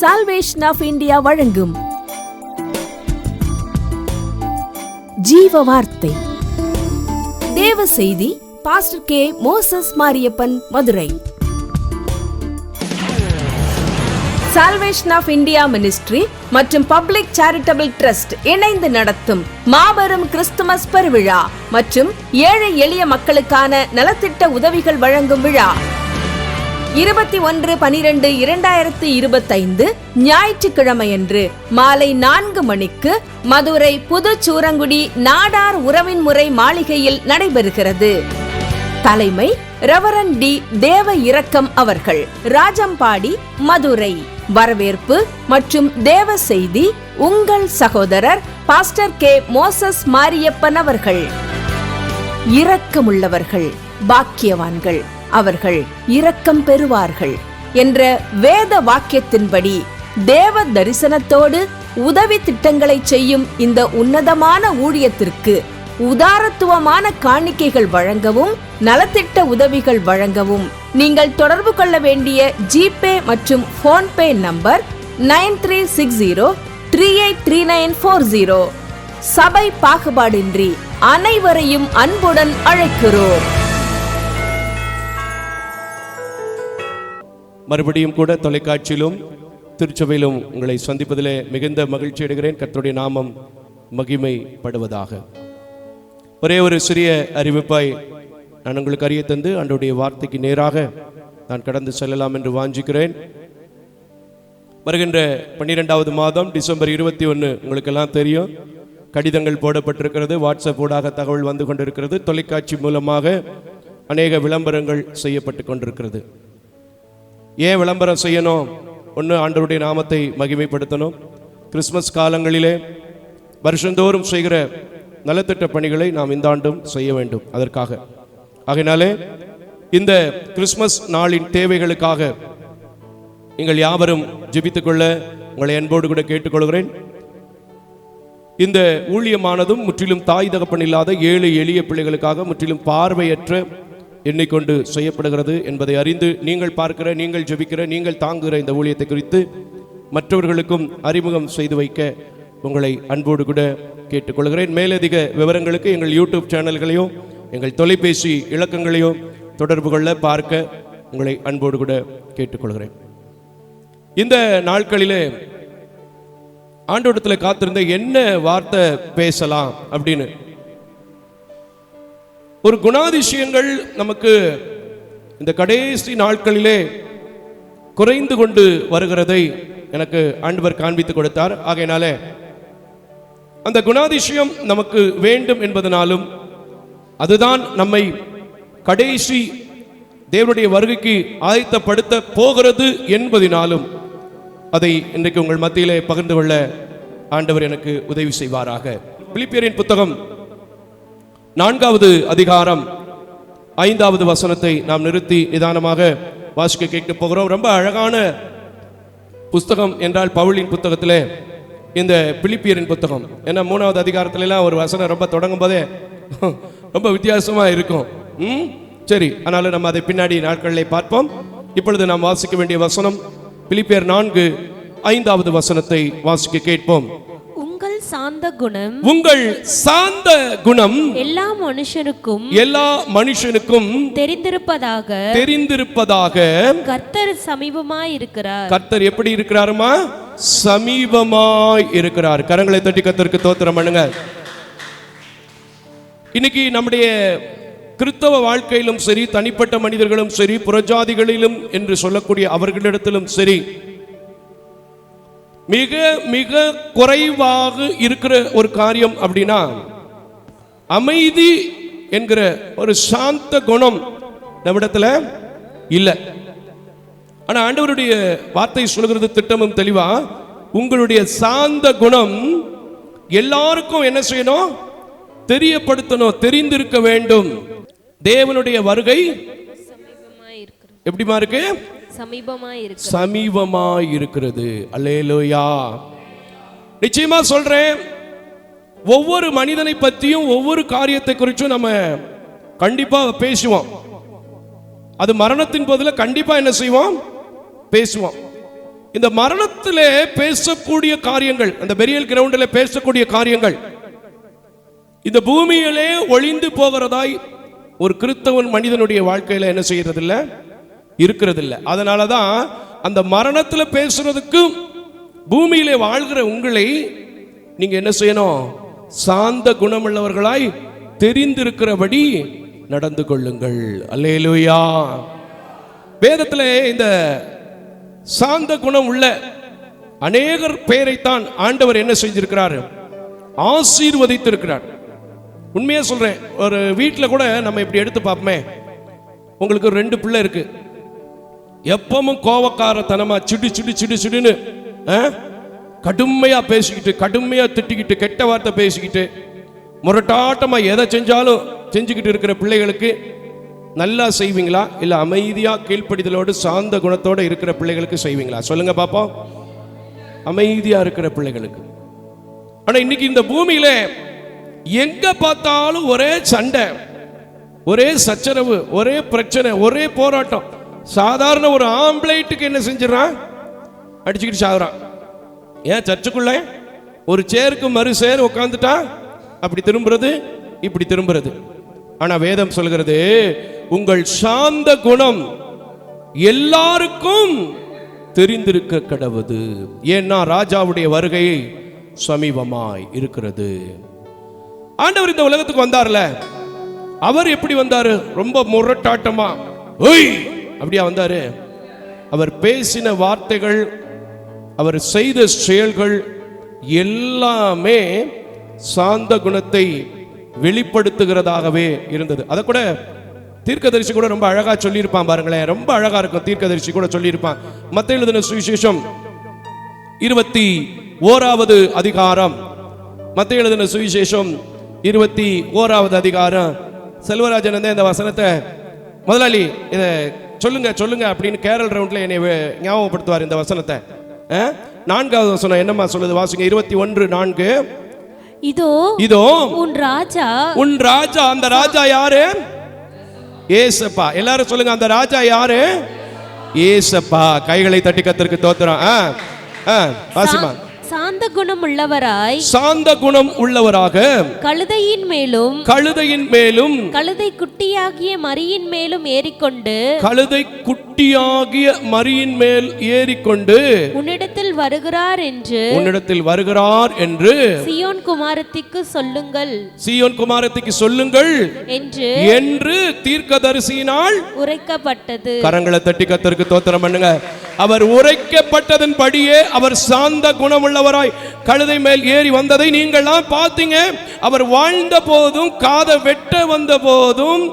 Salvation of India வழங்கும். ஜீவ வார்த்தை தேவ செய்தி pastor K Moses Mariappan Madurai. Salvation of India ministry மற்றும் பப்ளிக் சேரிட்டபிள் ட்ரஸ்ட் இணைந்து நடத்தும் மாபெரும் கிறிஸ்துமஸ் பெருவிழா மற்றும் ஏழை எளிய மக்களுக்கான நலத்திட்ட உதவிகள் வழங்கும் விழா. இருபத்தி ஒன்று பனிரெண்டு இரண்டாயிரத்து இருபத்தைந்து ஞாயிற்றுக்கிழமையன்று மாலை நான்கு மணிக்கு மதுரை புதுச்சூரங்குடி நாடார் உறவின் முறை மாளிகையில் நடைபெறுகிறது. தலைமை ரெவரன் டி தேவ இரக்கம் அவர்கள் ராஜம்பாடி மதுரை. வரவேற்பு மற்றும் தேவ செய்தி உங்கள் சகோதரர் பாஸ்டர் கே மோசஸ் மாரியப்பன் அவர்கள். இரக்கமுள்ளவர்கள் பாக்கியவான்கள். அவர்கள் இரக்கம் பெறுவார்கள் என்ற வேத வாக்கியத்தின்படி தேவ தரிசனத்தோடு உதவி திட்டங்களை செய்யும் இந்த உன்னதமான ஊழியத்திற்கு உதாரத்துவமான காணிக்கைகள் வழங்கவும் நலத்திட்ட உதவிகள் வழங்கவும் நீங்கள் தொடர்பு கொள்ள வேண்டிய ஜிபே மற்றும் PhonePe number nine three six zero three eight three nine four zero. சபை பாகுபாடின்றி அனைவரையும் அன்புடன் அழைக்கிறோம். மறுபடியும் கூட தொலைக்காட்சியிலும் திருச்சபையிலும் உங்களை சந்திப்பதிலே மிகுந்த மகிழ்ச்சி அடைகிறேன். கர்த்தருடைய நாமம் மகிமைப்படுவதாக. ஒரே ஒரு சிறிய அறிவிப்பாய் நான் உங்களுக்கு அறிய தந்து அன்றைய வார்த்தைக்கு நேராக நான் கடந்து செல்லலாம் என்று வாஞ்சிக்கிறேன். வருகின்ற பன்னிரெண்டாவது மாதம் டிசம்பர் இருபத்தி ஒன்று உங்களுக்கெல்லாம் தெரியும். கடிதங்கள் போடப்பட்டிருக்கிறது வாட்ஸ்அப் ஊடாக தகவல் வந்து கொண்டிருக்கிறது. தொலைக்காட்சி மூலமாக அநேக விளம்பரங்கள் செய்யப்பட்டு கொண்டிருக்கிறது. ஏன் விளம்பரம் செய்யணும்? ஒன்று ஆண்டவருடைய நாமத்தை மகிமைப்படுத்தணும். கிறிஸ்மஸ் காலங்களிலே வருஷந்தோறும் செய்கிற நலத்திட்ட பணிகளை நாம் இந்த ஆண்டும் செய்ய வேண்டும். அதற்காக. ஆகையினாலே இந்த கிறிஸ்மஸ் நாளின் தேவைகளுக்காக நீங்கள் யாவரும் ஜெபித்துக்கொள்ள உங்களை அன்போடு கூட கேட்டுக்கொள்கிறேன். இந்த ஊழியமானதும் முற்றிலும் தாய் தகப்பன் இல்லாத ஏழு எளிய பிள்ளைகளுக்காக முற்றிலும் பார்வையற்ற எண்ணிக்கொண்டு செய்யப்படுகிறது என்பதை அறிந்து நீங்கள் பார்க்கிற நீங்கள் ஜெபிக்கிற நீங்கள் தாங்குகிற இந்த ஊழியத்தை குறித்து மற்றவர்களுக்கும் அறிமுகம் செய்து வைக்க உங்களை அன்போடு கூட கேட்டுக்கொள்கிறேன். மேலதிக விவரங்களுக்கு எங்கள் யூடியூப் சேனல்களையோ எங்கள் தொலைபேசி இலக்கங்களையோ தொடர்பு கொள்ள பார்க்க உங்களை அன்போடு கூட கேட்டுக்கொள்கிறேன். இந்த நாட்களிலே ஆண்டோடத்தில் காத்திருந்த என்ன வார்த்தை பேசலாம் அப்படின்னு ஒரு குணாதிசயங்கள் நமக்கு இந்த கடைசி நாட்களிலே குறைந்து கொண்டு வருகிறதை எனக்கு ஆண்டவர் காண்பித்து கொடுத்தார். ஆகையினால அந்த குணாதிசயம் நமக்கு வேண்டும் என்பதனாலும் அதுதான் நம்மை கடைசி தேவனுடைய வருகைக்கு ஆயத்தப்படுத்த போகிறது என்பதினாலும் அதை இன்றைக்கு உங்கள் மத்தியிலே பகிர்ந்து கொள்ள ஆண்டவர் எனக்கு உதவி செய்வாராக. பிலிப்பியரின் புத்தகம் நான்காவது அதிகாரம் ஐந்தாவது வசனத்தை நாம் நிறுத்தி நிதானமாக வாசிக்க கேட்க போகிறோம். ரொம்ப அழகான புஸ்தகம் என்றால் பவுலின் புத்தகத்தில் இந்த பிலிப்பியரின் புத்தகம். ஏன்னா மூணாவது அதிகாரத்துலலாம் ஒரு வசனம் ரொம்ப தொடங்கும் போதே ரொம்ப வித்தியாசமாக இருக்கும். ம்? சரி ஆனாலும் நம்ம அதை பின்னாடி நாட்களில் பார்ப்போம். இப்பொழுது நாம் வாசிக்க வேண்டிய வசனம் பிலிப்பியர் நான்கு ஐந்தாவது வசனத்தை வாசிக்க கேட்போம். சாந்த குணம். உங்கள் சாந்த குணம் எல்லா மனுஷனுக்கும் எல்லா மனுஷனுக்கும் தெரிந்திருப்பதாக தெரிந்திருப்பதாக கர்த்தர் சமீபமாய் இருக்கிறார். கர்த்தர் எப்படி இருக்கிறாருமா? சமீபமாய் இருக்கிறார். கரங்களை தட்டி கர்த்தருக்கு தோத்திரம் பண்ணுங்க. இன்னைக்கு நம்முடைய கிறிஸ்தவ வாழ்க்கையிலும் சரி தனிப்பட்ட மனிதர்களும் சரி புறஜாதிகளிலும் என்று சொல்லக்கூடிய அவர்களிடத்திலும் சரி மிக மிக குறைவாக இருக்கிற ஒரு காரியம் அப்படின்னா அமைதி என்கிற ஒரு சாந்த குணம் நம்மிடத்துல இல்லை. ஆனா ஆண்டவருடைய வார்த்தை சொல்கிறது திட்டமும் தெளிவா உங்களுடைய சாந்த குணம் எல்லாருக்கும் என்ன செய்யணும்? தெரியப்படுத்தணும் தெரிந்திருக்க வேண்டும். தேவனுடைய வருகை எப்படிமா இருக்கு? சமீபமா இருக்கிறது சமீபமாய் நிச்சயமா சொல்றேன். ஒவ்வொரு மனிதனை பற்றியும் ஒவ்வொரு காரியத்தை குறிச்சும் நம்ம கண்டிப்பா பேசுவோம். அது மரணத்தின் போதுல கண்டிப்பா என்ன செய்வோம்? பேசுவோம். இந்த மரணத்தில் பேசக்கூடிய காரியங்கள் அந்த பெரியல் கிரவுண்டில் பேசக்கூடிய காரியங்கள் இந்த பூமியிலே ஒளிந்து போகிறதாய் ஒரு கிறிஸ்தவன் மனிதனுடைய வாழ்க்கையில என்ன செய்யறதில்லை? இருக்கிறதில்ல. அதனால தான் அந்த மரணத்தில் பேசுறதுக்கும் பூமியிலே வாழ்கிற உங்களை நீங்க என்ன செய்யணும்? சாந்த குணமுள்ளவர்களாய் தெரிந்திருக்கிறபடி நடந்து கொள்ளுங்கள். அல்லேலுயா. வேதத்தில் இந்த சாந்த குணம் உள்ள அநேகர் பேரைத்தான் ஆண்டவர் என்ன செஞ்சிருக்கிறார்? ஆசீர்வதித்திருக்கிறார். உண்மையாக சொல்கிறேன் ஒரு வீட்டில் கூட நம்ம இப்படி எடுத்து பார்ப்போமே. உங்களுக்கு ஒரு ரெண்டு பிள்ளை இருக்குது எப்பவும் கோவக்காரத்தனமா சிடு சிடு சிடு சிடுன்னு ஆ? கடுமையா பேசிக்கிட்டு கடுமையா திட்டிக்கிட்டு கெட்ட வார்த்தை பேசிக்கிட்டு முரட்டாட்டமா எதை செஞ்சாலும் செஞ்சுக்கிட்டு இருக்கிற பிள்ளைகளுக்கு நல்லா செய்வீங்களா? இல்ல அமைதியா கீழ்ப்படிதலோடு சாந்த குணத்தோடு இருக்கிற பிள்ளைகளுக்கு செய்வீங்களா? சொல்லுங்க பாப்போம். அமைதியா இருக்கிற பிள்ளைகளுக்கு. ஆனா இன்னைக்கு இந்த பூமியில எங்க பார்த்தாலும் ஒரே சண்டை ஒரே சச்சரவு ஒரே பிரச்சனை ஒரே போராட்டம். சாதாரண ஒரு ஆம்பளைட்டுக்கு என்ன செஞ்சிடறான் அடிச்சுக்கிட்டு சாகுறான் ஏன் சர்ச்சுக்குள்ள? ஒரு சேருக்கு மறு சேர் உட்காந்துட்டா அப்படி திரும்புறது இப்படி திரும்புறது. ஆனா வேதம் சொல்கிறது உங்கள் சாந்த குணம் எல்லாருக்கும் தெரிந்திருக்க கடவுது. ஏன்னா ராஜாவுடைய வருகை சமீபமாய் இருக்கிறது. ஆண்டவர் இந்த உலகத்துக்கு வந்தார்ல. அவர் எப்படி வந்தாரு? ரொம்ப முரட்டாட்டமா. ஒய் அப்படியா வந்தாரு? அவர் பேசின வார்த்தைகள் அவர் செய்த செயல்கள் எல்லாமே சாந்த குணத்தை வெளிப்படுத்துகிறதாகவே இருந்தது. அதை கூட தீர்க்கதரிசி கூட ரொம்ப அழகா சொல்லியிருப்பான் பாருங்களேன். ரொம்ப அழகா இருக்கும் தீர்க்கதரிசி கூட சொல்லியிருப்பான். மத்த எழுதின சுவிசேஷம் இருபத்தி ஓராவது அதிகாரம். மத்த எழுதின சுவிசேஷம் இருபத்தி ஓராவது அதிகாரம். செல்வராஜன் வந்து இந்த வசனத்தை முதலாளி இதை சொல்லுங்க சொல்லுங்க அப்படின்னு கேரள் ரவுண்ட்ல என்னை ஞாபகப்படுத்துவார் இந்த வசனத்தை? நான்காவது வசனம் என்னம்மா சொல்லுது? வாசிங்க. இருபத்தி ஒன்று நான்கு. இதோ இதோ உன் ராஜா உன் ராஜா அந்த ராஜா யாரு? ஏசப்பா. எல்லாரும் சொல்லுங்க அந்த ராஜா யாரு? ஏசப்பா. கைகளை தட்டி கத்திற்கு தோத்துறோம் ஆ ஆ வாசிமா சாந்த குணம் உள்ளவராய் சாந்த குணம் உள்ளவராக கழுதையின் மேலும் கழுதையின் மேலும் கழுதை குட்டியாகிய மரியின் மேலும் ஏறிக்கொண்டு கழுதை குட்டியாகிய மரியின் மேல் ஏறிக்கொண்டு உன்னிடத்தில் வருகிறார் என்று உன்னிடத்தில் வருகிறார் என்று சியோன் குமாரத்திக்கு சொல்லுங்கள். சீயோன் குமாரத்திக்கு சொல்லுங்கள் என்று என்று தீர்க்கதரிசியினால் உரைக்கப்பட்டது. கரங்களை தட்டி கத்தருக்கு தோத்திரம் பண்ணுங்க. அவர் உரைக்கப்பட்டதன் படியே அவர் சாந்த குணமுள்ளவராய் கழுதை மேல் ஏறி வந்ததை நீங்கள்லாம் பார்த்தீங்க. அவர் வாழ்ந்த போதும் காதை வெட்ட வந்த போதும்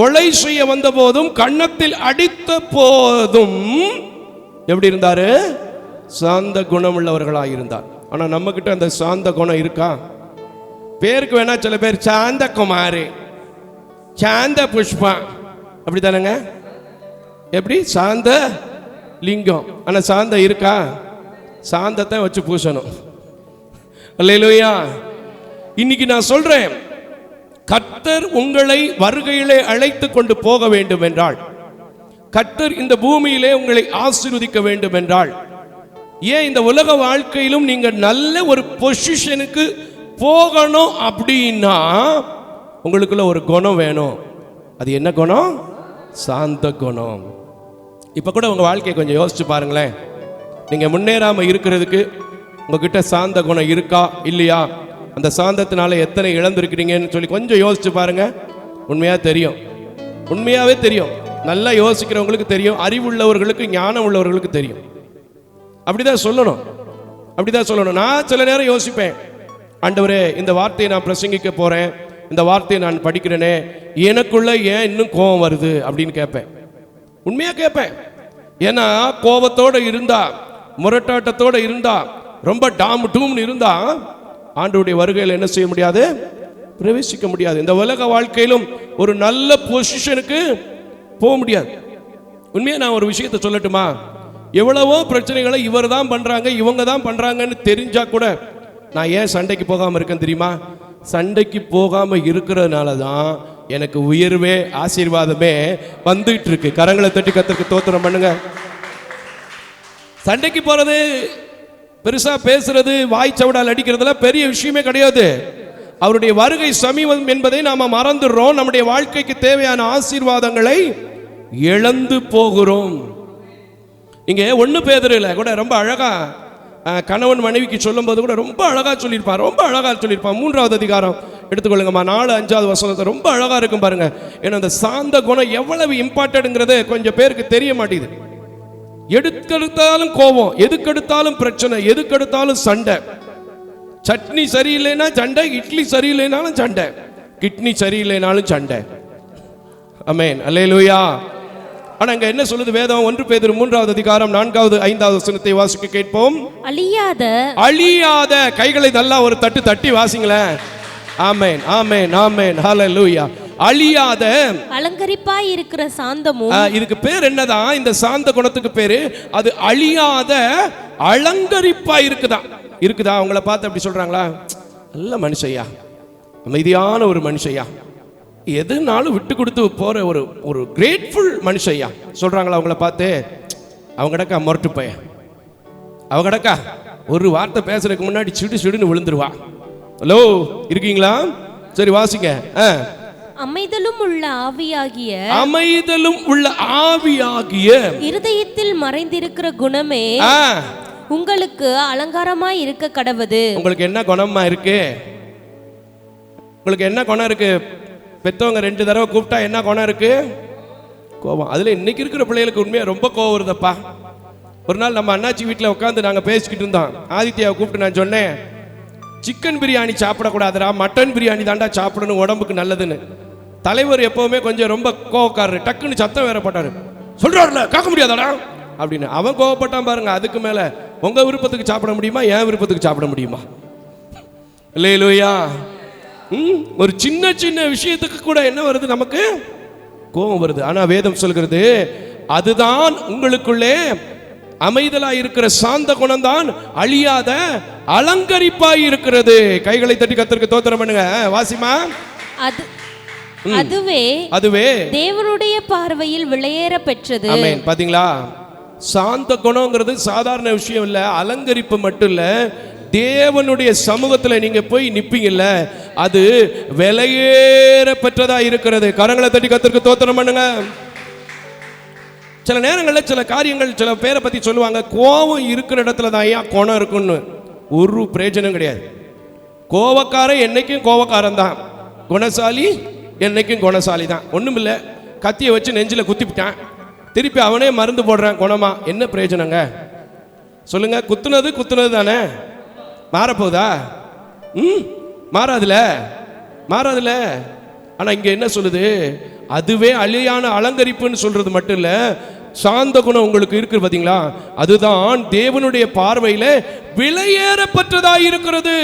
கொலை செய்ய வந்த போதும் கன்னத்தில் அடித்த போதும் எப்படி இருந்தாரு? சாந்த குணமுள்ளவர்களாய் இருந்தார். ஆனால் நம்ம கிட்ட அந்த சாந்த குணம் இருக்கா? பேருக்கு வேணா சில பேர் சாந்த குமாரி சாந்த புஷ்பா அப்படிதானங்க எப்படி? சாந்த லிங்கம். ஆனால் சாந்தம் இருக்கா? சாந்தத்தை வச்சு பூசணும். அல்லேலூயா. இன்னைக்கு நான் சொல்றேன் கர்த்தர் உங்களை வருகையிலே அழைத்து கொண்டு போக வேண்டும் என்றால் கர்த்தர் இந்த பூமியிலே உங்களை ஆசீர்வதிக்க வேண்டும் என்றால் ஏன் இந்த உலக வாழ்க்கையிலும் நீங்க நல்ல ஒரு பொசிஷனுக்கு போகணும் அப்படின்னா உங்களுக்குள்ள ஒரு குணம் வேணும். அது என்ன குணம்? சாந்த குணம். இப்போ கூட உங்கள் வாழ்க்கையை கொஞ்சம் யோசிச்சு பாருங்களேன். நீங்கள் முன்னேறாமல் இருக்கிறதுக்கு உங்ககிட்ட சாந்த குணம் இருக்கா இல்லையா? அந்த சாந்தத்தினால எத்தனை இழந்திருக்கிறீங்கன்னு சொல்லி கொஞ்சம் யோசிச்சு பாருங்க. உண்மையாக தெரியும். உண்மையாகவே தெரியும். நல்லா யோசிக்கிறவங்களுக்கு தெரியும். அறிவுள்ளவர்களுக்கு ஞானம் உள்ளவர்களுக்கு தெரியும். அப்படிதான் சொல்லணும். அப்படிதான் சொல்லணும். நான் சில நேரம் யோசிப்பேன். ஆண்டவரே இந்த வார்த்தையை நான் பிரசங்கிக்க போறேன். இந்த வார்த்தையை நான் படிக்கிறேனே. எனக்குள்ள ஏன் இன்னும் கோபம் வருது அப்படின்னு கேட்பேன். உண்மையா கேட்பேன் ஏன்னா கோபத்தோட இருந்தா முரட்டாட்டத்தோட இருந்தா ரொம்ப டாம் டூம்னு இருந்தா ஆண்டுடைய வருகையில் என்ன செய்ய முடியாது? பிரவேசிக்க முடியாது. இந்த உலக வாழ்க்கையிலும் ஒரு நல்ல பொசிஷனுக்கு போக முடியாது. உண்மையா நான் ஒரு விஷயத்தை சொல்லட்டுமா? எவ்வளவோ பிரச்சனைகளை இவர் தான் பண்றாங்க இவங்க தான் பண்றாங்கன்னு தெரிஞ்சா கூட நான் ஏன் சண்டைக்கு போகாம இருக்கேன் தெரியுமா? சண்டைக்கு போகாம இருக்கிறதுனால தான் எனக்கு உயர்வே ஆசீர்வாதமே வந்துட்டு இருக்கு கரங்களை தட்டி கத்திற்கு தோத்திரம் பண்ணுங்க. சண்டைக்கு போறது பெருசா பேசுறது வாய் சவடால் அடிக்கிறதுலாம் பெரிய விஷயமே கிடையாது. அவருடைய வருகை சமீபம் என்பதை நாம மறந்துடுறோம். நம்முடைய வாழ்க்கைக்கு தேவையான ஆசீர்வாதங்களை இழந்து போகிறோம். இங்க ஒண்ணு பேதரில் கூட ரொம்ப அழகா கணவன் மனைவிக்கு சொல்லும்போது கூட ரொம்ப அழகா சொல்லியிருப்பான் ரொம்ப அழகா சொல்லியிருப்பான் மூன்றாவது அதிகாரம். எடுத்துக்கொள்ளுங்கம்மா. நாலு அஞ்சாவது வசனத்தை ரொம்ப அழகா இருக்கும் பாருங்க. ஏன்னா அந்த சாந்த குணம் எவ்வளவு இம்பார்ட்டன்ட்ங்கிறது கொஞ்சம் பேருக்கு தெரிய மாட்டேங்குது. எதுக்கெடுத்தாலும் கோபம் எதுக்கெடுத்தாலும் பிரச்சனை எதுக்கெடுத்தாலும் சண்டை. சட்னி சரியில்லைன்னா சண்டை இட்லி சரியில்லைனாலும் சண்டை. கிட்னி சரியில்லைனாலும் சண்டை. அமேன் அல்லேலூயா ஆனா இங்க என்ன சொல்லுது வேதம்? ஒன்று பேதர் மூன்றாவது அதிகாரம் நான்காவது ஐந்தாவது வசனத்தை வாசிக்க கேட்போம். அழியாத அழியாத கைகளை நல்லா ஒரு தட்டு தட்டி வாசிங்களேன். ஆமேன் ஆமேன் ஆமேன். ஹalleluya அழியாத அலங்கரிப்பாய் இருக்கிற சாந்தமும் இதுக்கு பேர் என்னதான் இந்த சாந்த குணத்துக்கு பேரு அது அழியாத அலங்கரிப்பா இருக்குதா? இருக்குதா அவங்கள பார்த்து அப்படி சொல்றாங்களா? நல்ல மனுஷையா அமைதியான ஒரு மனுஷையா எதுனாலும் விட்டு கொடுத்து போற ஒரு ஒரு கிரேட்ஃபுல் மனுஷையா சொல்றாங்களா அவங்கள பார்த்து? அவங்க கிடக்கா? முரட்டு பையன். அவ கிடக்கா? ஒரு வார்த்தை பேசுறதுக்கு முன்னாடி சிடு சிடுன்னு விழுந்துருவா. ஹலோ இருக்கீங்களா? சரி வாசிங்க. அமைதலும் உள்ள ஆவியாகிய அமைதலும் உள்ள ஆவியாகிய இருதயத்தில் மறைந்திருக்கிற குணமே உங்களுக்கு அலங்காரமாய் இருக்க கடவது. உங்களுக்கு என்ன குணமா இருக்கு? உங்களுக்கு என்ன குணம் இருக்கு? பெத்தவங்க ரெண்டு தடவை கூப்பிட்டா என்ன குணம் இருக்கு? கோபம். அதுல இன்னைக்கு இருக்கிற பிள்ளைகளுக்கு உண்மையா ரொம்ப கோவம் வருதப்பா. ஒரு நாள் நம்ம அண்ணாச்சி வீட்டில் உட்காந்து நாங்கள் பேசிக்கிட்டு இருந்தோம். ஆதித்யாவை கூப்பிட்டு நான் சொன்னேன். சிக்கன் பிரியாணி சாப்பிடக்கூடாதுடா மட்டன் பிரியாணி தாண்டா சாப்பிடணும் உடம்புக்கு நல்லதுன்னு. தலைவர் எப்பவுமே கொஞ்சம் ரொம்ப கோவக்காரரு டக்குன்னு சத்தம் வேற போட்டாரு. சொல்றாருல காக்க முடியாதாடா? அப்படின்னு. அவன் கோவப்பட்டான் பாருங்க அதுக்கு மேல உங்க விருப்பத்துக்கு சாப்பிட முடியுமா என் விருப்பத்துக்கு சாப்பிட முடியுமா? இல்லையிலோயா ம் ஒரு சின்ன சின்ன விஷயத்துக்கு கூட என்ன வருது நமக்கு? கோபம் வருது. ஆனா வேதம் சொல்கிறது அதுதான் உங்களுக்குள்ளே அமைதலா இருக்கிற சாந்த குணம்தான் அழியாத அலங்கரிப்பாய் இருக்கிறது கைகளை தட்டி கத்திற்கு தோத்திரம் பண்ணுங்க. வாசிமா? அது அதுவே அதுவே தேவனுடைய பார்வையில் விளையேற பெற்றது. ஆமென். பாத்தீங்களா? சாந்த குணங்கிறது சாதாரண விஷயம் இல்ல அலங்கரிப்பு மட்டும் இல்ல. தேவனுடைய சமூகத்துல நீங்க போய் நிப்பீங்கல்ல அது விலையேற பெற்றதா இருக்கிறது. கரங்களை தட்டி கத்திற்கு தோத்திரம் பண்ணுங்க. சில நேரங்களில் சில காரியங்கள் சில பேரை பற்றி சொல்லுவாங்க. கோபம் இருக்கிற இடத்துல தான் ஐயா குணம் இருக்குன்னு. ஒரு பிரயோஜனம் கிடையாது. கோவக்காரன் என்றைக்கும் கோவக்காரன் தான். குணசாலி என்றைக்கும் குணசாலி தான். ஒன்றும் இல்லை. கத்தியை வச்சு நெஞ்சில் குத்திவிட்டான் திருப்பி அவனே மருந்து போடுறான் குணமா. என்ன பிரயோஜனங்க? சொல்லுங்க. குத்துனது குத்துனது தானே? மாறப்போகுதா ம்? மாறாதுல? மாறாதுல? ஆனால் இங்கே என்ன சொல்லுது? அதுவே அழியான அலங்கரிப்புன்னு சொல்றது மட்டும் இல்ல சாந்த குணம் உங்களுக்கு இருக்கு பாத்தீங்களா? அதுதான் தேவனுடைய பார்வையில விலையேறப்பட்டதா இருக்கிறது.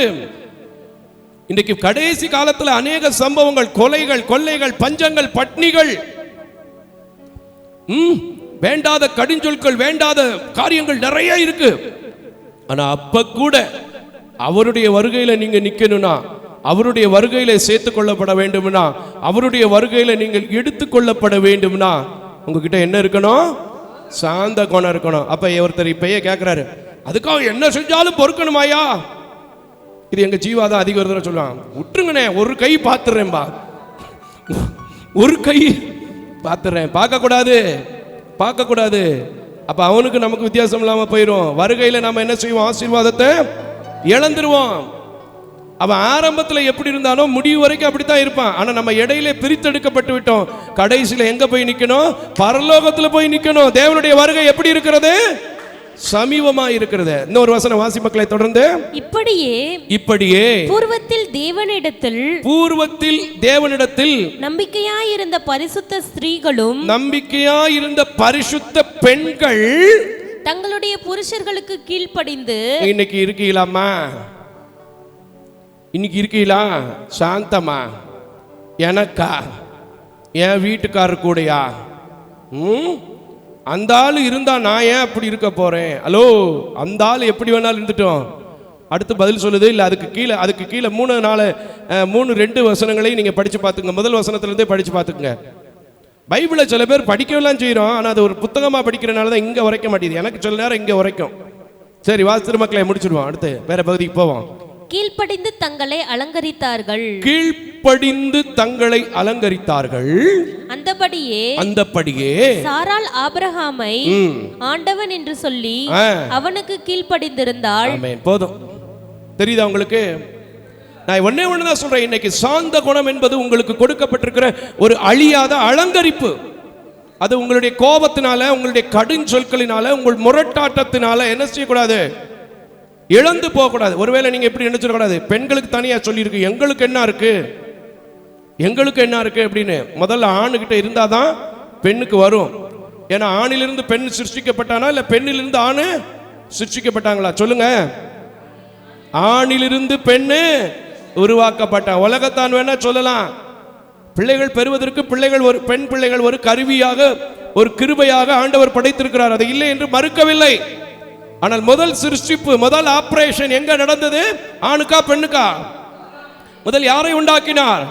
இன்றைக்கு கடைசி காலத்துல அநேக சம்பவங்கள் கொலைகள் கொள்ளைகள் பஞ்சங்கள் பட்னிகள். ம், வேண்டாத கடிஞ்சொற்கள் வேண்டாத காரியங்கள் நிறைய இருக்கு. ஆனா அப்ப கூட அவருடைய வருகையில நீங்க நிக்கணும்னா அவருடைய வருகையில சேர்த்து கொள்ளப்பட வேண்டும்னா அவருடைய வருகையில நீங்கள் எடுத்துக்கொள்ளப்பட வேண்டும்னா உங்ககிட்ட என்ன இருக்கணும்? சாந்த கோணம் இருக்கணும். அப்ப ஒருத்தர் இப்பயே கேட்கிறாரு அதுக்காக என்ன செஞ்சாலும் பொறுக்கணுமாயா இது எங்க ஜீவா தான் அதிக ஒரு சொல்லுவான். விட்டுருங்கண்ணே ஒரு கை பார்த்துறேன்பா ஒரு கை பார்த்துறேன் பார்க்க கூடாது பார்க்க கூடாது அப்ப அவனுக்கு நமக்கு வித்தியாசம் இல்லாம போயிடும் வருகையில நம்ம என்ன செய்வோம்? ஆசீர்வாதத்தை இழந்துருவோம். அவன் ஆரம்பத்துல எப்படி இருந்தானோ முடிவு வரைக்கும் அப்படித்தான் இருப்பான். ஆனா நம்ம இடையில பிரித்தெடுக்கப்பட்டு விட்டோம். கடைசியில எங்க போய் நிக்கணும்? பரலோகத்துல போய் நிக்கணும். தேவனுடைய வருகை எப்படி இருக்கிறது? சமீபமா இருக்கிறது. இன்னொரு வசனம் வாசி மக்களை தொடர்ந்து. இப்படியே இப்படியே பூர்வத்தில் தேவனிடத்தில் பூர்வத்தில் தேவனிடத்தில் நம்பிக்கையாயிருந்த பரிசுத்த ஸ்திரீகளும் நம்பிக்கையா இருந்த பரிசுத்த பெண்கள் தங்களுடைய புருஷர்களுக்கு கீழ்ப்படிந்து இன்னைக்கு இருக்கீங்களாம்மா இன்னைக்கு இருக்கீங்களா சாந்தமா எனக்கா? என் வீட்டுக்காரர் கூடயா? ம்? அந்த ஆள் இருந்தா நான் ஏன் அப்படி இருக்க போறேன்? ஹலோ அந்த ஆள் எப்படி வேணாலும் இருந்துட்டோம். அடுத்து பதில் சொல்லுது இல்லை அதுக்கு கீழே அதுக்கு கீழே மூணு நாலு மூணு ரெண்டு வசனங்களையும் நீங்கள் படித்து பார்த்துங்க முதல் வசனத்துலேருந்தே படித்து பார்த்துக்குங்க. பைபிளை சில பேர் படிக்கலாம் செய்கிறோம் ஆனால் அது ஒரு புத்தகமாக படிக்கிறனால தான் இங்கே உரைக்க மாட்டேங்குது. எனக்கு சில நேரம் இங்கே உரைக்கும். சரி வாசித்திரு மக்களை முடிச்சுடுவோம். அடுத்து வேறு பகுதிக்கு போவோம். கீழ்ப்படிந்து தங்களை அலங்கரித்தார்கள். கீழ்ப்படிந்து தங்களை அலங்கரித்தார்கள். அந்தபடியே அந்தப்படியே சாராள் ஆபிரகாமை. ஆண்டவன் என்று சொல்லி. அவனுக்கு கீழ்ப்படிந்திருந்தாள். போதும். தெரியுதா உங்களுக்கு? நான் ஒண்ணே ஒன்று தான் சொல்றேன். இன்னைக்கு சாந்த குணம் என்பது உங்களுக்கு கொடுக்கப்பட்டிருக்கிற ஒரு அழியாத அலங்கரிப்பு. அது உங்களுடைய கோபத்தினால உங்களுடைய கடும் சொற்களினால உங்கள் முரட்டாட்டத்தினால என்ன செய்யக்கூடாது? இழந்து போகக்கூடாது. ஒருவேளை நீங்க எப்படி நினைச்சிடக்கூடாது பெண்களுக்கு தனியா சொல்லியிருக்கு. எங்களுக்கு என்ன இருக்கு? எங்களுக்கு என்ன இருக்கு அப்படின்னு. முதல்ல ஆணுகிட்ட இருந்தாதான் பெண்ணுக்கு வரும். ஏன்னா ஆணிலிருந்து பெண் சிருஷ்டிக்கப்பட்டானா? இல்ல பெண்ணிலிருந்து ஆணு சிருஷ்டிக்கப்பட்டாங்களா? சொல்லுங்க. ஆணிலிருந்து பெண்ணு உருவாக்கப்பட்ட. உலகத்தான் வேணா சொல்லலாம். பிள்ளைகள் பெறுவதற்கு பிள்ளைகள் ஒரு பெண் பிள்ளைகள் ஒரு கருவியாக ஒரு கிருபையாக ஆண்டவர் படைத்திருக்கிறார். அதை இல்லை என்று மறுக்கவில்லை. ஆனால் முதல் சிருஷ்டிப்பு முதல் ஆபரேஷன் எங்க நடந்தது? ஆணுக்கா பெண்ணுக்கா? முதல் யாரை உண்டாக்கினார்?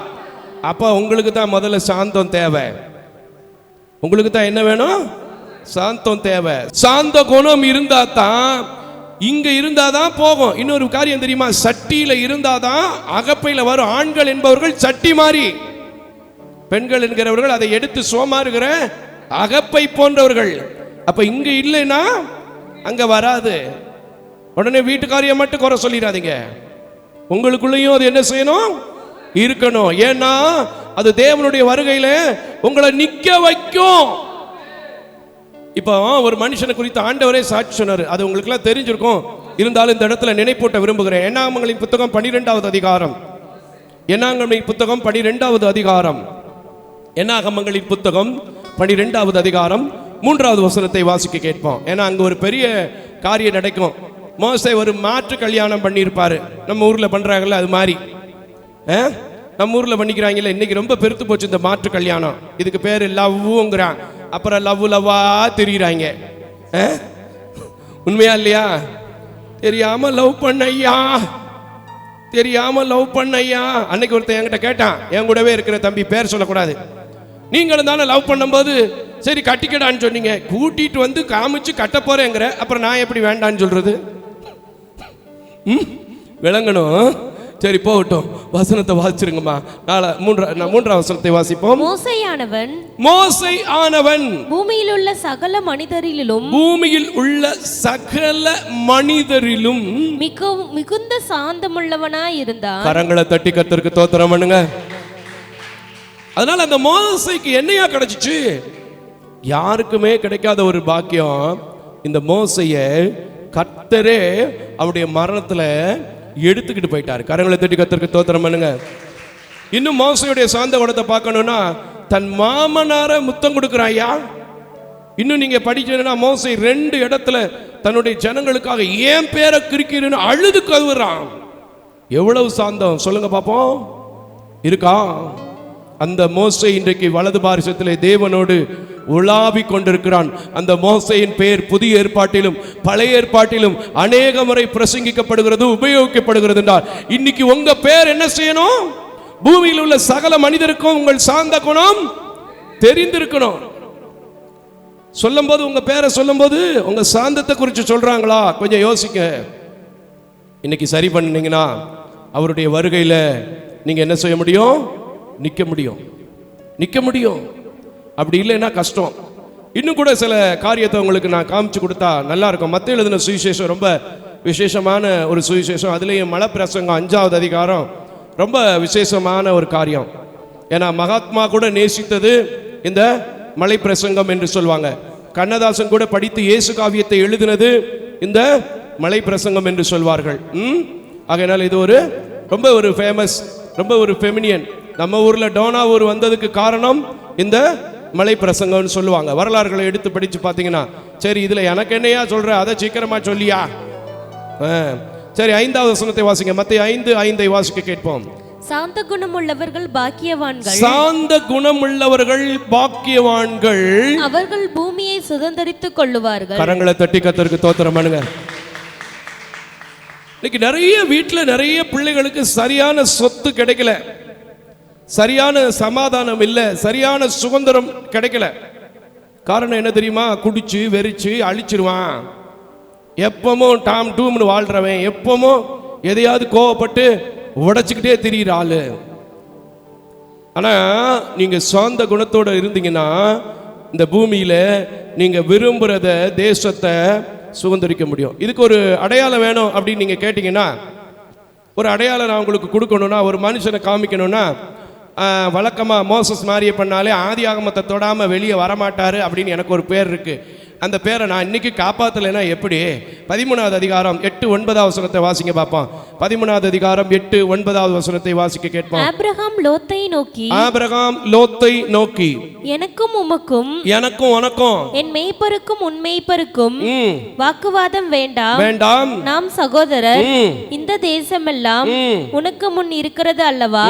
அப்ப உங்களுக்கு தான் முதல்ல சாந்தம் தேவை. உங்களுக்கு தான் என்ன வேணும்? சாந்தம் தேவை. சாந்த குணம் இருந்தா தான் இங்க இருந்தா தான் போகும். இன்னொரு காரியம் தெரியுமா? சட்டியில இருந்தா தான் அகப்பையில வரும். ஆண்கள் என்பவர்கள் சட்டி மாறி. பெண்கள் என்கிறவர்கள் அதை எடுத்து சோமாறுகிற அகப்பை போன்றவர்கள். அப்ப இங்க இல்லைன்னா அங்கே வராது. உடனே வீட்டுக்காரியை மட்டும் குறை சொல்லிடாதீங்க. உங்களுக்குள்ளேயும் அது என்ன செய்யணும்? இருக்கணும். ஏன்னா அது தேவனுடைய வருகையில் உங்களை நிற்க வைக்கும். இப்போ ஒரு மனுஷனை குறித்து ஆண்டவரே சாட்சி சொன்னார். அது உங்களுக்குலாம் தெரிஞ்சிருக்கும். இருந்தாலும் இந்த இடத்துல நினைப்பூட்ட விரும்புகிறேன். எண்ணாமங்களின் புத்தகம் பனிரெண்டாவது அதிகாரம். எண்ணாங்கங்களின் புத்தகம் பனிரெண்டாவது அதிகாரம். எண்ணாகமங்களின் புத்தகம் பனிரெண்டாவது அதிகாரம். மூன்றாவது வசனத்தை வாசிக்க கேட்போம். ஏன்னா அங்கே ஒரு பெரிய காரியம் நடக்கும். மோசை ஒரு மாற்று கல்யாணம் பண்ணியிருப்பாரு. நம்ம ஊரில் பண்ணுறாங்கல்ல அது மாதிரி. ஆ? நம்ம ஊரில் பண்ணிக்கிறாங்கல்ல இன்னைக்கு ரொம்ப பெருத்து போச்சு இந்த மாற்று கல்யாணம். இதுக்கு பேர் லவ்வுங்கிறான். அப்புறம் லவ் லவ்வா தெரியுறாங்க. ஆ? உண்மையா இல்லையா? தெரியாம லவ் பண்ணையா தெரியாம லவ் பண்ணையா அன்னைக்கு ஒருத்தன் என்கிட்ட கேட்டான். என் கூடவே இருக்கிற தம்பி பேர் சொல்லக்கூடாது. நீங்களும் தானே லவ் பண்ணும்போது சரி கட்டிக்கடான்னு சொன்னீங்க. கூட்டிட்டு வந்து காமிச்சு கட்ட போறேங்கிற. அப்புறம் நான் எப்படி வேண்டான்னு சொல்றது? ம்? விளங்கணும். சரி போகட்டும். வசனத்தை வாசிச்சிருங்கம்மா. நாளை மூன்றா நான் மூன்றாம் வசனத்தை வாசிப்போம். மோசையானவன் மோசை ஆனவன் பூமியில் உள்ள சகல மனிதரிலும் பூமியில் உள்ள சகல மனிதரிலும் மிகவும் மிகுந்த சாந்தமுள்ளவனாய் இருந்தான் கரங்களை தட்டி கத்தருக்கு தோத்திரம் பண்ணுங்க. அதனால அந்த மோசைக்கு என்னையா கிடைச்சிச்சு? யாருக்குமே கிடைக்காத ஒரு பாக்கியம் இந்த மோசைய கத்தரே அவருடைய மரணத்துல எடுத்துக்கிட்டு போயிட்டாரு. கரங்களை தட்டி கத்தருக்கு தோத்திரம் பண்ணுங்க. இன்னும் மோசையுடைய சாந்த குணத்தை பார்க்கணும்னா தன் மாமனார முத்தம் கொடுக்குறாயா இன்னும் நீங்க படிச்சீங்கன்னா மோசை ரெண்டு இடத்துல தன்னுடைய ஜனங்களுக்காக ஏன் பேரை கிரிக்கிறேன்னு அழுது கழுவுறான் எவ்வளவு சாந்தம்? சொல்லுங்க பாப்போம். இருக்கா? அந்த மோசை இன்றைக்கு வலது பாரிசத்திலே தேவனோடு உலாவி கொண்டிருக்கிறான் அந்த மோசையின் பெயர் புதிய ஏற்பாட்டிலும் பழைய ஏற்பாட்டிலும் அநேக முறை பிரசங்கிக்கப்படுகிறது உபயோகிக்கப்படுகிறது என்றால் இன்னைக்கு உங்க பேர் என்ன செய்யணும்? பூமியில் உள்ள சகல மனிதருக்கும் உங்கள் சார்ந்த குணம் தெரிந்திருக்கணும். சொல்லும்போது உங்க பேரை சொல்லும்போது உங்க சாந்தத்தை குறித்து சொல்றாங்களா? கொஞ்சம் யோசிக்க இன்னைக்கு சரி பண்ணீங்கன்னா அவருடைய வருகையில நீங்க என்ன செய்ய முடியும்? நிற்க முடியும். நிற்க முடியும். அப்படி இல்லைன்னா கஷ்டம். இன்னும் கூட சில காரியத்தை உங்களுக்கு நான் காமிச்சு கொடுத்தா நல்லா இருக்கும். மத்திய எழுதின சுவிசேஷம் ரொம்ப விசேஷமான ஒரு சுவிசேஷம். அதுலேயும் மலை பிரசங்கம் அஞ்சாவது அதிகாரம் ரொம்ப விசேஷமான ஒரு காரியம். ஏன்னா மகாத்மா கூட நேசித்தது இந்த மலை பிரசங்கம் என்று சொல்லுவாங்க கண்ணதாசன் கூட படித்து இயேசு காவியத்தை எழுதினது இந்த மலை பிரசங்கம் என்று சொல்வார்கள். ம்? ஆகையினால் இது ஒரு ரொம்ப ஒரு ஃபேமஸ் ரொம்ப ஒரு ஃபெமினியன் நம்ம ஊர்ல டோனா ஊர் வந்ததுக்கு காரணம் இந்த மலை பிரசங்கம்னு சொல்லுவாங்க. வரலாறுகளை எடுத்து படிச்சு பார்த்தீங்கன்னா சரி இதுல எனக்கு என்னையா சொல்ற? அதை சீக்கிரமா சொல்லியா. சரி ஐந்தாவது வசனத்தை வாசிங்க. மத்திய ஐந்து ஐந்தை வாசிக்க கேட்போம். சாந்த குணமுள்ளவர்கள் பாக்கியவான்கள். சாந்த குணமுள்ளவர்கள் பாக்கியவான்கள். அவர்கள் பூமியை சுதந்தரித்துக் கொள்ளுவார்கள். கரங்களை தட்டி கத்தருக்கு தோத்திரம் பண்ணுங்க. இன்னைக்கு நிறைய வீட்டில் நிறைய பிள்ளைகளுக்கு சரியான சொத்து கிடைக்கல. சரியான சமாதானம் இல்லை சரியான சுதந்திரம் கிடைக்கல. காரணம் என்ன தெரியுமா? குடிச்சு வெறிச்சு அழிச்சிருவான். எப்பவும் டாம் டூம்னு வாழ்றவன் எப்பவும் எதையாவது கோவப்பட்டு உடைச்சுக்கிட்டே திரியிற ஆளு. ஆனா நீங்க சொந்த குணத்தோட இருந்தீங்கன்னா இந்த பூமியில நீங்க விரும்புறத தேசத்தை சுதந்திரிக்க முடியும். இதுக்கு ஒரு அடையாளம் வேணும் அப்படின்னு நீங்க கேட்டீங்கன்னா ஒரு அடையாளம் நான் உங்களுக்கு கொடுக்கணும்னா ஒரு மனுஷனை காமிக்கணும்னா வழக்கமாக மோசஸ் மாதிரியே பண்ணாலே ஆதி ஆகமத்தை தொடாமல் வெளியே வரமாட்டார் அப்படின்னு எனக்கு ஒரு பேர் இருக்குது அந்த பேரை நான் இன்னைக்கு காப்பாத்தலைன்னா எப்படி பதிமூணாவது அதிகாரம் எட்டு ஒன்பதாவது வசனத்தை வாசிங்க பார்ப்போம் பதிமூணாவது அதிகாரம் எட்டு ஒன்பதாவது வசனத்தை வாசிக்க கேட்போம் ஆபிரகாம் லோத்தை நோக்கி ஆபிரகாம் லோத்தை நோக்கி எனக்கும் உமக்கும் எனக்கும் உனக்கும் என் மெய்ப்பருக்கும் உன் மெய்ப்பருக்கும் வாக்குவாதம் வேண்டாம் வேண்டாம் நாம் சகோதரர் இந்த தேசமெல்லாம் ம், உனக்கு முன் இருக்கிறது அல்லவா.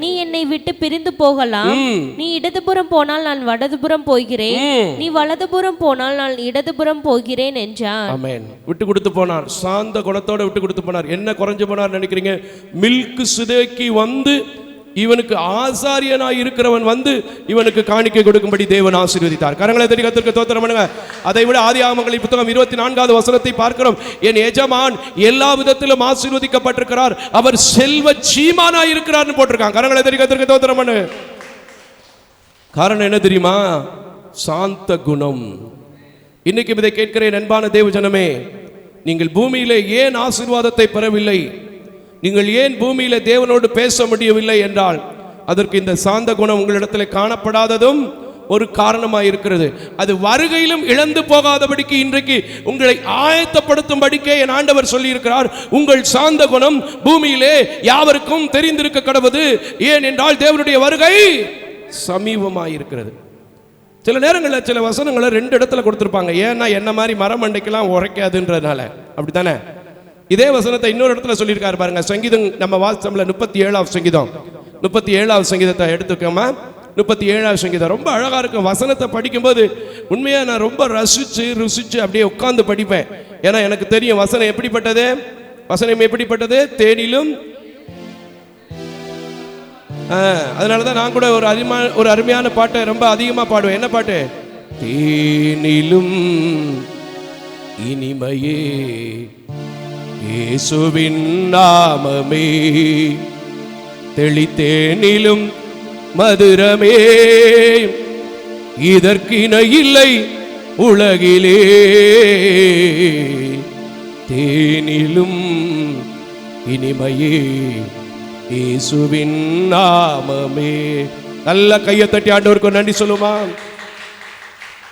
நீ என்னை விட்டு பிரிந்து போகலாம். நீ இடதுபுறம் போனால் நான் வலதுபுறம் போகிறேன். நீ வலதுபுறம் போனால் நான் இடதுபுறம் போகிறேன் என்றான். ஆமென். விட்டு கொடுத்து போனார். சாந்த குணத்தோட விட்டு கொடுத்து போனார். என்ன குறைஞ்சு போனார் நினைக்கிறீங்க? மில்க் சுதேக்கி வந்து இவனுக்கு ஆசாரியனாய் இருக்கிறவன் வந்து இவனுக்கு காணிக்கை கொடுக்கும்படி தேவன் ஆசீர்வதித்தார். கரங்களை தட்டி தோத்திரம் பண்ணுங்க. அதை விட ஆதி ஆமங்களின் புத்தகம் இருபத்தி நான்காவது வசனத்தை பார்க்கிறோம். என் எஜமான் எல்லா விதத்திலும் ஆசீர்வதிக்கப்பட்டிருக்கிறார். அவர் செல்வ சீமானாய் இருக்கிறார்னு போட்டிருக்காங்க. கரங்களை தட்டி தோத்திரம் பண்ணு. காரணம் என்ன தெரியுமா? சாந்த குணம். இன்னைக்கு இதை கேட்கிறேன் அன்பான தேவஜனமே நீங்கள் பூமியிலே ஏன் ஆசீர்வாதத்தை பெறவில்லை? நீங்கள் ஏன் பூமியில தேவனோடு பேச முடியவில்லை என்றால் அதற்கு இந்த சாந்த குணம் உங்களிடத்தில் காணப்படாததும் ஒரு காரணமாக இருக்கிறது அது வருகையிலும் இழந்து போகாதபடிக்கு இன்றைக்கு உங்களை ஆயத்தப்படுத்தும்படிக்கே என் ஆண்டவர் சொல்லியிருக்கிறார். உங்கள் சாந்த குணம் பூமியிலே யாவருக்கும் தெரிந்திருக்க கடவுது. ஏன் என்றால் தேவனுடைய வருகை சமீபமாக இருக்கிறது சில நேரங்களில் சில வசனங்களை ரெண்டு இடத்துல கொடுத்துருப்பாங்க. ஏன்னா என்ன மாதிரி மரம் மண்டைக்கெல்லாம் உரைக்காதுன்றதுனால. அப்படித்தானே? இதே வசனத்தை இன்னொரு இடத்துல சொல்லியிருக்காரு பாருங்க. சங்கீதம் நம்ம வாசம்ல முப்பத்தி ஏழாவது சங்கீதம். முப்பத்தி ஏழாவது சங்கீதத்தை எடுத்துக்கோமா. முப்பத்தி ஏழாவது சங்கீதம். ரொம்ப அழகா இருக்கும். வசனத்தை படிக்கும்போது உண்மையா நான் ரொம்ப ரசிச்சு ருசிச்சு அப்படியே உட்காந்து படிப்பேன். ஏன்னா எனக்கு தெரியும் வசனம் எப்படிப்பட்டது? வசனம் எப்படிப்பட்டது? தேனிலும் அதனால தான் நான் கூட ஒரு அருமா ஒரு அருமையான பாட்டை ரொம்ப அதிகமாக பாடுவேன். என்ன பாட்டு? தேனிலும் இனிமையே இயேசுவின் நாமமே தெளித்தேனிலும் மதுரமே இதற்கிணை இல்லை உலகிலே தேனிலும் இனிமையே இயேசுவின் நாமமே. நல்ல கையை தட்டி ஆண்டவருக்கு நன்றி சொல்லுமா?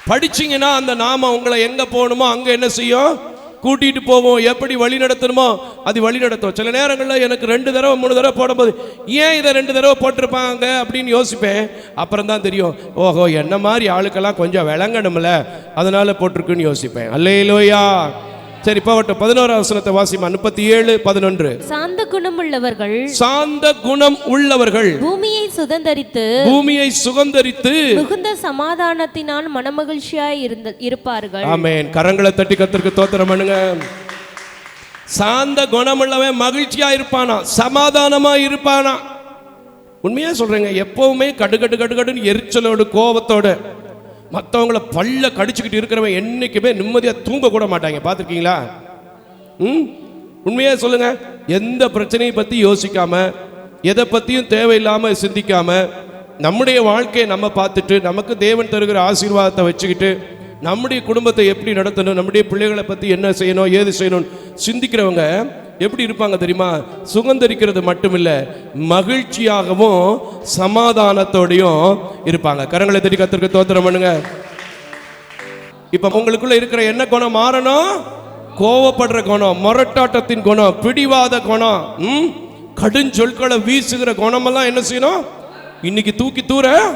படிச்சீங்கன்னா அந்த நாமம் உங்களை எங்க போகணுமோ அங்க என்ன செய்யும்? கூட்டிட்டு போவோம். எப்படி வழி நடத்தணுமோ அது வழி நடத்தும். சில நேரங்களில் எனக்கு ரெண்டு தடவை மூணு தடவை போடும்போது ஏன் இதை ரெண்டு தடவை போட்டிருப்பாங்க? அப்படின்னு யோசிப்பேன். அப்புறம் தான் தெரியும். ஓஹோ என்ன மாதிரி ஆளுக்கெல்லாம் கொஞ்சம் விளங்கணும்ல. அதனால போட்டிருக்குன்னு யோசிப்பேன். அல்லையிலோயா சரி போகட்டும். பதினோராம் வசனத்தை வாசிமா. முப்பத்தி ஏழு பதினொன்று. சாந்த குணமுள்ளவர்கள் சாந்த குணம் உள்ளவர்கள் பூமியை சுதந்தரித்து பூமியை சுகந்தரித்து மிகுந்த சமாதானத்தினால் மனமகிழ்ச்சியாய் இருந்த இருப்பார்கள். ஆமென். கரங்களை தட்டி கத்திற்கு தோத்திரம் பண்ணுங்க. சாந்த குணமுள்ளவன் மகிழ்ச்சியா இருப்பானா? சமாதானமா இருப்பானா? உண்மையா சொல்றேங்க எப்பவுமே கடுகடு கடுகடுன்னு எரிச்சலோடு கோபத்தோட மற்றவங்கள பல்ல கடிச்சுக்கிட்டு இருக்கிறவன் என்றைக்குமே நிம்மதியாக தூங்க கூட மாட்டாங்க. பார்த்துருக்கீங்களா? ம்? உண்மையாக சொல்லுங்கள் எந்த பிரச்சனையை பற்றி யோசிக்காமல் எதை பற்றியும் தேவையில்லாமல் சிந்திக்காம நம்முடைய வாழ்க்கையை நம்ம பார்த்துட்டு நமக்கு தேவன் தருகிற ஆசீர்வாதத்தை வச்சுக்கிட்டு நம்முடைய குடும்பத்தை எப்படி நடத்தணும் நம்முடைய பிள்ளைகளை பற்றி என்ன செய்யணும் ஏது செய்யணும் சிந்திக்கிறவங்க எப்படி இருப்பாங்க தெரியுமா? சுகந்தரிக்கிறது மட்டுமில்ல மகிழ்ச்சியாகவும் சமாதானத்தோடையும் இருப்பாங்க. கரங்களை தட்டி கத்திருக்க தோத்திரம் பண்ணுங்க. இப்ப உங்களுக்குள்ள இருக்கிற என்ன குணம் மாறணும்? கோவப்படுற குணம் மொரட்டாட்டத்தின் குணம் பிடிவாத குணம் ம்? கடுஞ்சொற்களை வீசுகிற குணமெல்லாம் என்ன செய்யணும்? இன்னைக்கு தூக்கி தூர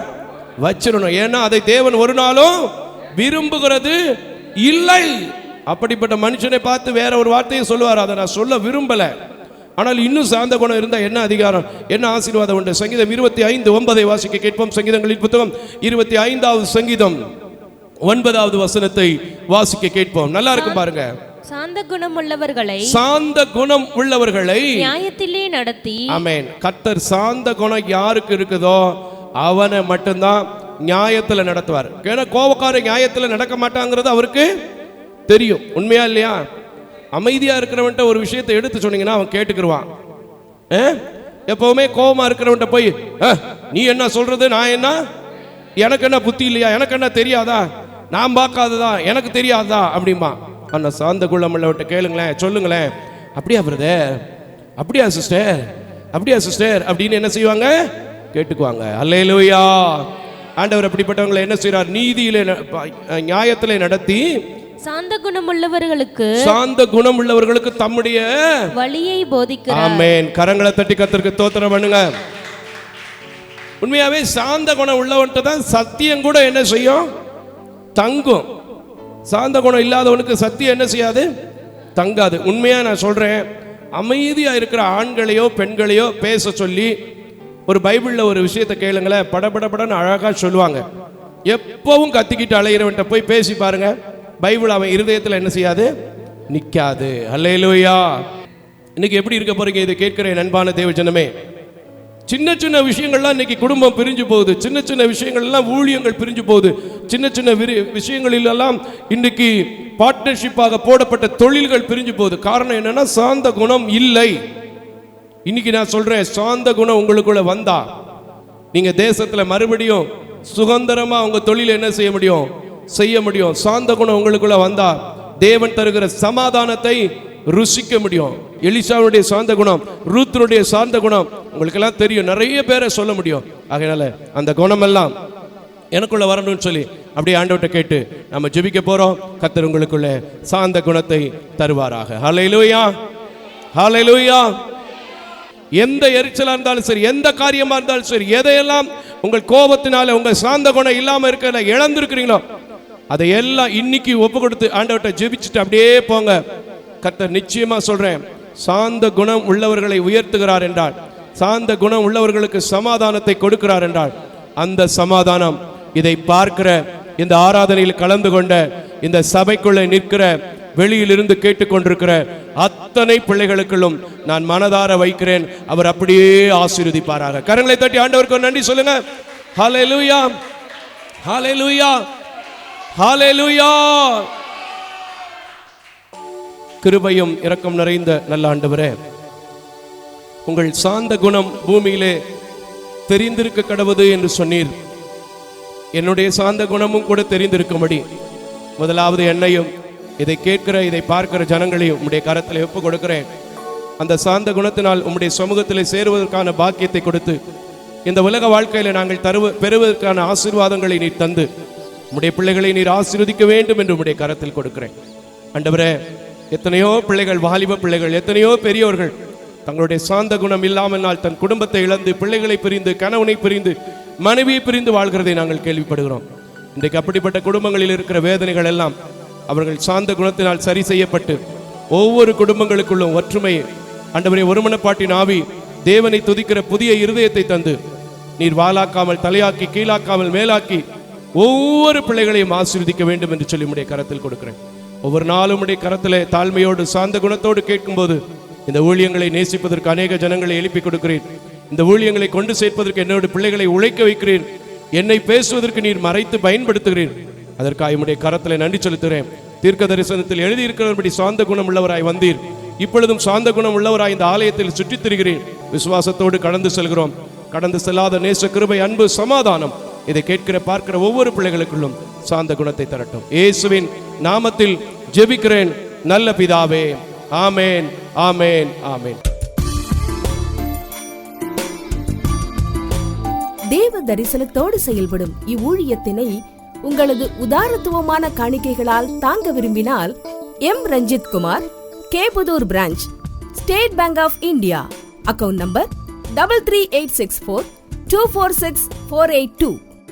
வச்சிடணும். ஏன்னா அதை தேவன் ஒரு நாளும் விரும்புகிறது இல்லை. அப்படிப்பட்ட மனுஷனை பார்த்து வேற ஒரு வார்த்தையை சொல்லுவார். அதை நான் சொல்ல விரும்பல. ஆனால் இன்னும் சார்ந்த குணம் இருந்தால் என்ன அதிகாரம்? என்ன ஆசீர்வாதம் உண்டு? சங்கீதம் இருபத்தி ஐந்து ஒன்பதை வாசிக்க கேட்போம் சங்கீதங்களின் புத்தகம். இருபத்தி ஐந்தாவது சங்கீதம் ஒன்பதாவது வசனத்தை வாசிக்க கேட்போம். நல்லா இருக்கும் பாருங்க. சாந்த குணமுள்ளவர்களை சாந்த குணம் உள்ளவர்களை நியாயத்திலே நடத்தி ஆமென். கர்த்தர் சாந்த குணம் யாருக்கு இருக்குதோ அவனை மட்டும்தான் நியாயத்துல நடத்துவார். ஏன்னா கோபக்கார நியாயத்துல நடக்க மாட்டாங்கிறது அவருக்கு தெரியும். உண்மையா இல்லையா? அமைதியா இருக்கிறவன்ட்ட ஒரு விஷயத்தை எடுத்து சொன்னீங்கன்னா அவன் கேட்டுக்கிருவான். ஆ? எப்பவுமே கோபமா இருக்கிறவன்ட்ட போய் "ஆ, நீ என்ன சொல்றது? நான் என்ன? எனக்கு என்ன புத்தி இல்லையா? எனக்கு என்ன தெரியாதா? நான் பார்க்காததா? எனக்கு தெரியாதா? அப்படிமா அந்த சாந்த குள்ளமல்லவட்ட கேளுங்களேன் சொல்லுங்களேன். அப்படியா பிரதர் அப்படியா சிஸ்டர் அப்படியா சிஸ்டர் அப்படின்னு என்ன செய்வாங்க? கேட்டுக்குவாங்க. அல்லேலூயா! ஆண்டவர் அப்படிப்பட்டவங்களை என்ன செய்கிறார் நீதியில ந- நியாயத்திலே நடத்தி சாந்த குணமுள்ளவர்களுக்கு சாந்த குணம் உள்ளவர்களுக்கு தம்முடைய வழியை போதிக்கிறார். ஆமென். கரங்களை தட்டி கத்திற்கு தோத்திரம் பண்ணுங்க. உண்மையாவே சாந்த குணம் உள்ளவன்ட்டு தான் சத்தியம் கூட என்ன செய்யும்? தங்கும். சாந்த குணம் இல்லாதவனுக்கு சத்தியம் என்ன செய்யாது? தங்காது. உண்மையா நான் சொல்றேன். அமைதியா இருக்கிற ஆண்களையோ பெண்களையோ பேச சொல்லி ஒரு பைபிள்ல ஒரு விஷயத்தை கேளுங்களேன். படபடபடன்னு அழகா சொல்லுவாங்க. எப்பவும் கத்திக்கிட்டு அலையிறவன்ட்ட போய் பேசி பாருங்க. பைபிள் அவன் இருதயத்தில் என்ன செய்யாது? நிக்காது. அல்லேலூயா இன்னைக்கு எப்படி இருக்க போறீங்க? இதை கேட்கிற நண்பான அன்பான தேவ ஜனமே சின்ன சின்ன விஷயங்கள்லாம் இன்னைக்கு குடும்பம் பிரிஞ்சு போகுது. சின்ன சின்ன விஷயங்கள் எல்லாம் ஊழியங்கள் பிரிஞ்சு போகுது. சின்ன சின்ன விரி- விஷயங்களில் இன்னைக்கு பார்ட்னர்ஷிப்பாக போடப்பட்ட தொழில்கள் பிரிஞ்சு போகுது. காரணம் என்னன்னா சாந்த குணம் இல்லை. இன்னைக்கு நான் சொல்றேன் சாந்த குணம் உங்களுக்குள்ள வந்தா நீங்க தேசத்துல மறுபடியும் சுதந்திரமா உங்க தொழிலை என்ன செய்ய முடியும்? செய்ய முடியும். சாந்த குணம் உங்களுக்குள்ள வந்தா தேவன் தருகிற சமாதானத்தை ருசிக்க முடியும். எலிசாவுடைய சார்ந்த குணம் ரூத்தனுடைய சார்ந்த குணம் உங்களுக்கெல்லாம் தெரியும். நிறைய பேரை சொல்ல முடியும். அதனால அந்த குணமெல்லாம் எனக்குள்ள வரணும்னு சொல்லி அப்படியே ஆண்டவர்கிட்ட கேட்டு நம்ம ஜெபிக்க போறோம். கத்தர் உங்களுக்குள்ள சார்ந்த குணத்தை தருவாராக. ஹalleluya. ஹalleluya. எந்த எரிச்சலா இருந்தாலும் சரி எந்த காரியமா இருந்தாலும் சரி எதையெல்லாம் உங்கள் கோபத்தினால உங்கள் சார்ந்த குணம் இல்லாமல் இருக்கிற இழந்திருக்கிறீங்களோ அதை எல்லாம் இன்னைக்கு ஒப்பு கொடுத்து ஆண்டவர்கிட்ட ஜெபிச்சுட்டு அப்படியே போங்க. கர்த்தர் நிச்சயமா சொல்றேன். சாந்த குணம் உள்ளவர்களை உயர்த்துகிறார் என்றால் சாந்த குணம் உள்ளவர்களுக்கு சமாதானத்தை கொடுக்கிறார் என்றால் அந்த சமாதானம் இதை பார்க்கிற இந்த ஆராதனையில் கலந்து கொண்ட இந்த சபைக்குள்ளே நிற்கிற வெளியிலிருந்து கேட்டுக்கொண்டிருக்கிற அத்தனை பிள்ளைகளுக்குள்ளும் நான் மனதார வைக்கிறேன். அவர் அப்படியே ஆசீர்வதிப்பாராக. கரங்களை தட்டி ஆண்டவருக்கு நன்றி சொல்லுங்க. லூயா ஹாலை லூயா கிருபையும் இரக்கம் நிறைந்த நல்ல ஆண்டவரே உங்கள் சாந்த குணம் பூமியிலே தெரிந்திருக்க கடவுது என்று சொன்னீர். என்னுடைய சாந்த குணமும் கூட தெரிந்திருக்கும்படி முதலாவது என்னையும் இதை கேட்கிற இதை பார்க்கிற ஜனங்களையும் உம்முடைய கரத்தில் ஒப்பு கொடுக்கிறேன். அந்த சாந்த குணத்தினால் உம்முடைய சமூகத்தில் சேருவதற்கான பாக்கியத்தை கொடுத்து இந்த உலக வாழ்க்கையில நாங்கள் தருவ பெறுவதற்கான ஆசீர்வாதங்களை நீ தந்து உடைய பிள்ளைகளை நீர் ஆசீர்வதிக்க வேண்டும் என்று உடைய கரத்தில் கொடுக்கிறேன். அண்டவரே எத்தனையோ பிள்ளைகள் வாலிப பிள்ளைகள் எத்தனையோ பெரியவர்கள் தங்களுடைய சாந்த குணம் இல்லாமல் தன் குடும்பத்தை இழந்து பிள்ளைகளை பிரிந்து கணவனை பிரிந்து மனைவியை பிரிந்து வாழ்கிறதை நாங்கள் கேள்விப்படுகிறோம். இன்றைக்கு அப்படிப்பட்ட குடும்பங்களில் இருக்கிற வேதனைகள் எல்லாம் அவர்கள் சாந்த குணத்தினால் சரி செய்யப்பட்டு ஒவ்வொரு குடும்பங்களுக்குள்ளும் ஒற்றுமை அண்டவரே ஒருமனப்பாட்டின் ஆவி தேவனை துதிக்கிற புதிய இருதயத்தை தந்து நீர் வாலாக்காமல் தலையாக்கி கீழாக்காமல் மேலாக்கி ஒவ்வொரு பிள்ளைகளையும் ஆசீர்வதிக்க வேண்டும் என்று சொல்லி உடைய கரத்தில் கொடுக்கிறேன். ஒவ்வொரு நாளும் உடைய கரத்தில் தாழ்மையோடு சாந்த குணத்தோடு கேட்கும்போது இந்த ஊழியங்களை நேசிப்பதற்கு அநேக ஜனங்களை எழுப்பி கொடுக்கிறேன். இந்த ஊழியங்களை கொண்டு சேர்ப்பதற்கு என்னோட பிள்ளைகளை உழைக்க வைக்கிறேன். என்னை பேசுவதற்கு நீர் மறைத்து பயன்படுத்துகிறீர். அதற்காக உம்முடைய கரத்தில் நன்றி செலுத்துகிறேன். தீர்க்க தரிசனத்தில் எழுதியிருக்கிறபடி சாந்த குணம் உள்ளவராய் வந்தீர். இப்பொழுதும் சாந்த குணம் உள்ளவராய் இந்த ஆலயத்தில் சுற்றித் திரிகிறேன் விசுவாசத்தோடு கடந்து செல்கிறோம். கடந்து செல்லாத நேச கிருபை அன்பு சமாதானம். இதை கேட்கிற பார்க்கிற ஒவ்வொரு பிள்ளைகளுக்குள்ளும் சாந்த குணத்தை தரட்டும். இயேசுவின் நாமத்தில் ஜெபிக்கிறேன். நல்ல பிதாவே ஆமேன் ஆமேன் ஆமேன். தேவ தரிசனத்தோடு செயல்படும் இவ்வூழியத்தினை உங்களது உதாரத்துவமான காணிக்கைகளால் தாங்க விரும்பினால் M. Ranjith Kumar K Pudur branch State Bank of India account number double three eight six four two four six four eight two.